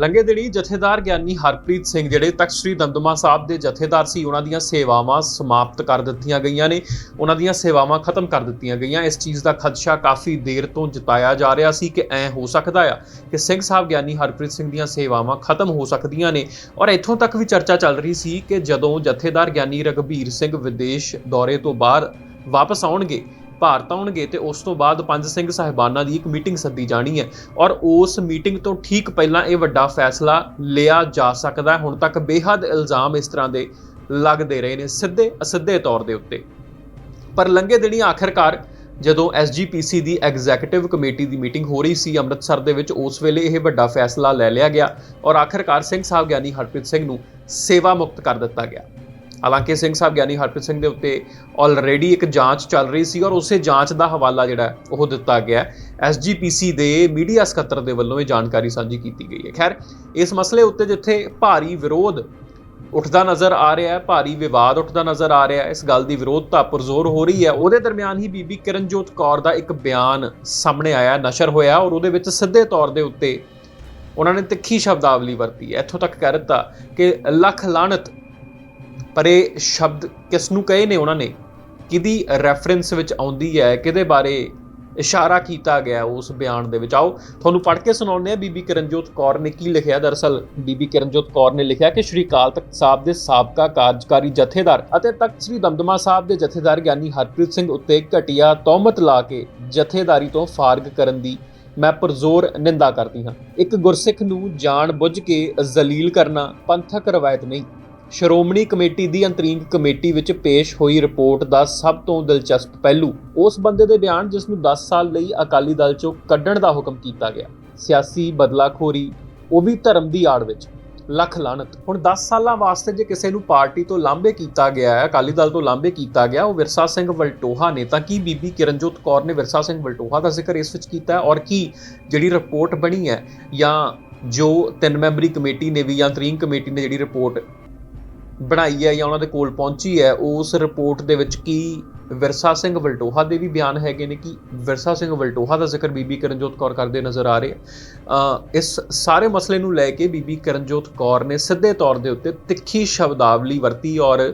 ਲੰਗੇ ਦਿਨੀ ਜਥੇਦਾਰ ਗਿਆਨੀ ਹਰਪ੍ਰੀਤ ਸਿੰਘ ਜਿਹੜੇ ਤਖਤ ਸ੍ਰੀ ਦਮਦਮਾ ਸਾਹਿਬ ਦੇ ਜਥੇਦਾਰ ਸੀ, ਉਹਨਾਂ ਦੀਆਂ ਸੇਵਾਵਾਂ ਸਮਾਪਤ ਕਰ ਦਿੱਤੀਆਂ ਗਈਆਂ ਨੇ। ਉਹਨਾਂ ਦੀਆਂ ਸੇਵਾਵਾਂ ਖਤਮ ਕਰ ਦਿੱਤੀਆਂ ਗਈਆਂ। ਇਸ ਚੀਜ਼ ਦਾ ਖਦਸ਼ਾ ਕਾਫੀ ਦੇਰ ਤੋਂ ਜਤਾਇਆ ਜਾ ਰਿਹਾ ਸੀ ਕਿ ਐ ਹੋ ਸਕਦਾ ਆ ਕਿ ਸਿੰਘ ਸਾਹਿਬ ਗਿਆਨੀ ਹਰਪ੍ਰੀਤ ਸਿੰਘ ਦੀਆਂ ਸੇਵਾਵਾਂ ਖਤਮ ਹੋ ਸਕਦੀਆਂ ਨੇ। ਔਰ ਇੱਥੋਂ ਤੱਕ ਵੀ ਚਰਚਾ ਚੱਲ ਰਹੀ ਸੀ ਕਿ ਜਦੋਂ ਜਥੇਦਾਰ ਗਿਆਨੀ ਰਗਵੀਰ ਸਿੰਘ ਵਿਦੇਸ਼ ਦੌਰੇ ਤੋਂ ਬਾਅਦ ਵਾਪਸ ਆਉਣਗੇ ਭਾਰਤ ਆਉਣਗੇ ਤੇ ਉਸ ਤੋਂ ਬਾਅਦ ਪੰਜ ਸਿੰਘ ਸਾਹਿਬਾਨਾਂ ਦੀ ਇੱਕ ਮੀਟਿੰਗ ਸੱਦੀ ਜਾਣੀ ਹੈ। ਔਰ ਉਸ ਮੀਟਿੰਗ ਤੋਂ ਠੀਕ ਪਹਿਲਾਂ ਇਹ ਵੱਡਾ ਫੈਸਲਾ ਲਿਆ ਜਾ ਸਕਦਾ ਹੈ। ਹੁਣ ਤੱਕ ਬੇਹੱਦ ਇਲਜ਼ਾਮ ਇਸ ਤਰ੍ਹਾਂ ਦੇ ਲੱਗਦੇ ਰਹੇ ਨੇ ਸਿੱਧੇ ਅਸਿੱਧੇ ਤੌਰ ਦੇ ਉੱਤੇ। ਪਰ ਲੰਘੇ ਦਿਨੀ ਆਖਰਕਾਰ ਜਦੋਂ ਐਸਜੀਪੀਸੀ ਦੀ ਐਗਜ਼ੀਕਟਿਵ ਕਮੇਟੀ ਦੀ ਮੀਟਿੰਗ ਹੋ ਰਹੀ ਸੀ ਅੰਮ੍ਰਿਤਸਰ ਦੇ ਵਿੱਚ, ਉਸ ਵੇਲੇ ਇਹ ਵੱਡਾ ਫੈਸਲਾ ਲੈ ਲਿਆ ਗਿਆ। ਔਰ ਆਖਰਕਾਰ ਸਿੰਘ ਸਾਹਿਬ ਗਿਆਨੀ ਹਰਪ੍ਰੀਤ ਸਿੰਘ ਨੂੰ ਸੇਵਾ ਮੁਕਤ ਕਰ ਦਿੱਤਾ ਗਿਆ। ਹਾਲਾਂਕਿ ਸਿੰਘ ਸਾਹਿਬ ਗਿਆਨੀ ਹਰਪ੍ਰੀਤ ਸਿੰਘ ਦੇ ਉੱਤੇ ਆਲਰੇਡੀ ਇੱਕ ਜਾਂਚ ਚੱਲ ਰਹੀ ਸੀ ਔਰ ਉਸੇ ਜਾਂਚ ਦਾ ਹਵਾਲਾ ਜਿਹੜਾ ਉਹ ਦਿੱਤਾ ਗਿਆ ਐਸਜੀਪੀਸੀ ਦੇ ਮੀਡੀਆ ਸਕੱਤਰ ਦੇ ਵੱਲੋਂ ਇਹ ਜਾਣਕਾਰੀ ਸਾਂਝੀ ਕੀਤੀ ਗਈ ਹੈ। ਖੈਰ, ਇਸ ਮਸਲੇ ਉੱਤੇ ਜਿੱਥੇ ਭਾਰੀ ਵਿਰੋਧ ਉੱਠਦਾ ਨਜ਼ਰ ਆ ਰਿਹਾ ਹੈ, ਭਾਰੀ ਵਿਵਾਦ ਉੱਠਦਾ ਨਜ਼ਰ ਆ ਰਿਹਾ ਹੈ, ਇਸ ਗੱਲ ਦੀ ਵਿਰੋਧਤਾ ਪੁਰਜ਼ੋਰ ਹੋ ਰਹੀ ਹੈ। ਉਹਦੇ ਦਰਮਿਆਨ ਹੀ ਬੀਬੀ ਕਿਰਨਜੋਤ ਕੌਰ ਦਾ ਇੱਕ ਬਿਆਨ ਸਾਹਮਣੇ ਆਇਆ, ਨਸ਼ਰ ਹੋਇਆ ਔਰ ਉਹਦੇ ਵਿੱਚ ਸਿੱਧੇ ਤੌਰ ਦੇ ਉੱਤੇ ਉਹਨਾਂ ਨੇ ਤਿੱਖੀ ਸ਼ਬਦਾਵਲੀ ਵਰਤੀ ਹੈ। ਇੱਥੋਂ ਤੱਕ ਕਹਿ ਦਿੱਤਾ ਕਿ ਲੱਖ ਲਾਹਨਤ ਪਰ ਇਹ ਸ਼ਬਦ ਕਿਸ ਨੂੰ ਕਹੇ ਨੇ ਉਹਨਾਂ ਨੇ? ਕਿਹਦੀ ਰੈਫਰੈਂਸ ਵਿੱਚ ਆਉਂਦੀ ਹੈ? ਕਿਹਦੇ ਬਾਰੇ ਇਸ਼ਾਰਾ ਕੀਤਾ ਗਿਆ ਉਸ ਬਿਆਨ ਦੇ ਵਿੱਚ? ਆਓ, ਤੁਹਾਨੂੰ ਪੜ੍ਹ ਕੇ ਸੁਣਾਉਂਦੇ ਆ ਬੀਬੀ ਕਿਰਨਜੋਤ ਕੌਰ ਨੇ ਕੀ ਲਿਖਿਆ? ਦਰਅਸਲ ਬੀਬੀ ਕਿਰਨਜੋਤ ਕੌਰ ਨੇ ਲਿਖਿਆ ਕਿ ਸ਼੍ਰੀ ਅਕਾਲ ਤਖਤ ਸਾਹਿਬ ਦੇ ਸਾਬਕਾ ਕਾਰਜਕਾਰੀ ਜਥੇਦਾਰ ਅਤੇ ਤਖਤ ਸ੍ਰੀ ਦਮਦਮਾ ਸਾਹਿਬ ਦੇ ਜਥੇਦਾਰ ਗਿਆਨੀ ਹਰਪ੍ਰੀਤ ਸਿੰਘ ਉੱਤੇ ਘਟੀਆ ਤੌਮਤ ਲਾ ਕੇ ਜਥੇਦਾਰੀ ਤੋਂ ਫਾਰਗ ਕਰਨ ਦੀ ਮੈਂ ਪਰਜ਼ੋਰ ਨਿੰਦਾ ਕਰਦੀ ਹਾਂ। ਇੱਕ ਗੁਰਸਿੱਖ ਨੂੰ ਜਾਣ ਬੁੱਝ ਕੇ ਜ਼ਲੀਲ ਕਰਨਾ ਪੰਥਕ ਰਵਾਇਤ ਨਹੀਂ। ਸ਼੍ਰੋਮਣੀ ਕਮੇਟੀ ਦੀ ਅੰਤਰੀਮ ਕਮੇਟੀ ਵਿੱਚ ਪੇਸ਼ ਹੋਈ ਰਿਪੋਰਟ ਦਾ ਸਭ ਤੋਂ ਦਿਲਚਸਪ ਪਹਿਲੂ, ਉਸ ਬੰਦੇ ਦੇ ਬਿਆਨ ਜਿਸ ਨੂੰ 10 ਸਾਲ ਲਈ ਅਕਾਲੀ ਦਲ ਚੋਂ ਕੱਢਣ ਦਾ ਹੁਕਮ ਕੀਤਾ ਗਿਆ। ਸਿਆਸੀ ਬਦਲਾਖੋਰੀ, ਉਹ ਵੀ ਧਰਮ ਦੀ ਆੜ ਵਿੱਚ। ਲੱਖ ਲਾਨਤ ਹੁਣ 10 ਸਾਲਾਂ ਵਾਸਤੇ ਜੇ ਕਿਸੇ ਨੂੰ ਪਾਰਟੀ ਤੋਂ ਲਾਂਭੇ ਕੀਤਾ ਗਿਆ ਹੈ, ਅਕਾਲੀ ਦਲ ਤੋਂ ਲਾਂਭੇ ਕੀਤਾ ਗਿਆ, ਉਹ ਵਿਰਸਾ ਸਿੰਘ ਵਲਟੋਹਾ ਨੇ, ਤਾਂ ਕੀ ਬੀਬੀ ਕਿਰਨਜੋਤ ਕੌਰ ਨੇ ਵਿਰਸਾ ਸਿੰਘ ਵਲਟੋਹਾ ਦਾ ਜ਼ਿਕਰ ਇਸ ਵਿੱਚ ਕੀਤਾ ਹੈ? ਔਰ ਕੀ ਜਿਹੜੀ ਰਿਪੋਰਟ ਬਣੀ ਹੈ ਜਾਂ ਜੋ ਤਿੰਨ ਮੈਂਬਰੀ ਕਮੇਟੀ ਨੇ ਵੀ ਜਾਂ ਅੰਤਰੀਮ ਕਮੇਟੀ ਨੇ ਜਿਹੜੀ ਰਿਪੋਰਟ ਬਣਾਈ ਹੈ ਜਾਂ ਉਹਨਾਂ ਦੇ ਕੋਲ ਪਹੁੰਚੀ ਹੈ, ਉਸ ਰਿਪੋਰਟ ਦੇ ਵਿੱਚ ਕੀ ਵਿਰਸਾ ਸਿੰਘ ਵਲਟੋਹਾ ਦੇ ਵੀ ਬਿਆਨ ਹੈਗੇ ਨੇ, ਕਿ ਵਿਰਸਾ ਸਿੰਘ ਵਲਟੋਹਾ ਦਾ ਜ਼ਿਕਰ ਬੀਬੀ ਕਰਨਜੋਤ ਕੌਰ ਕਰਦੇ ਨਜ਼ਰ ਆ ਰਹੇ ਆ। ਇਸ ਸਾਰੇ ਮਸਲੇ ਨੂੰ ਲੈ ਕੇ ਬੀਬੀ ਕਰਨਜੋਤ ਕੌਰ ਨੇ ਸਿੱਧੇ ਤੌਰ ਦੇ ਉੱਤੇ ਤਿੱਖੀ ਸ਼ਬਦਾਵਲੀ ਵਰਤੀ ਔਰ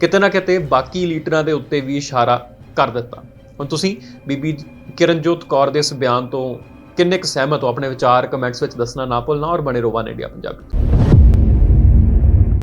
ਕਿਤੇ ਨਾ ਕਿਤੇ ਬਾਕੀ ਲੀਡਰਾਂ ਦੇ ਉੱਤੇ ਵੀ ਇਸ਼ਾਰਾ ਕਰ ਦਿੱਤਾ। ਹੁਣ ਤੁਸੀਂ ਬੀਬੀ ਕਿਰਨਜੋਤ ਕੌਰ ਦੇ ਇਸ ਬਿਆਨ ਤੋਂ ਕਿੰਨੇ ਕੁ ਸਹਿਮਤ ਹੋ? ਆਪਣੇ ਵਿਚਾਰ ਕਮੈਂਟਸ ਵਿੱਚ ਦੱਸਣਾ ਨਾ ਭੁੱਲਣਾ ਔਰ ਬਣੇ ਰਹੋ ਵਨ ਇੰਡੀਆ ਪੰਜਾਬੀ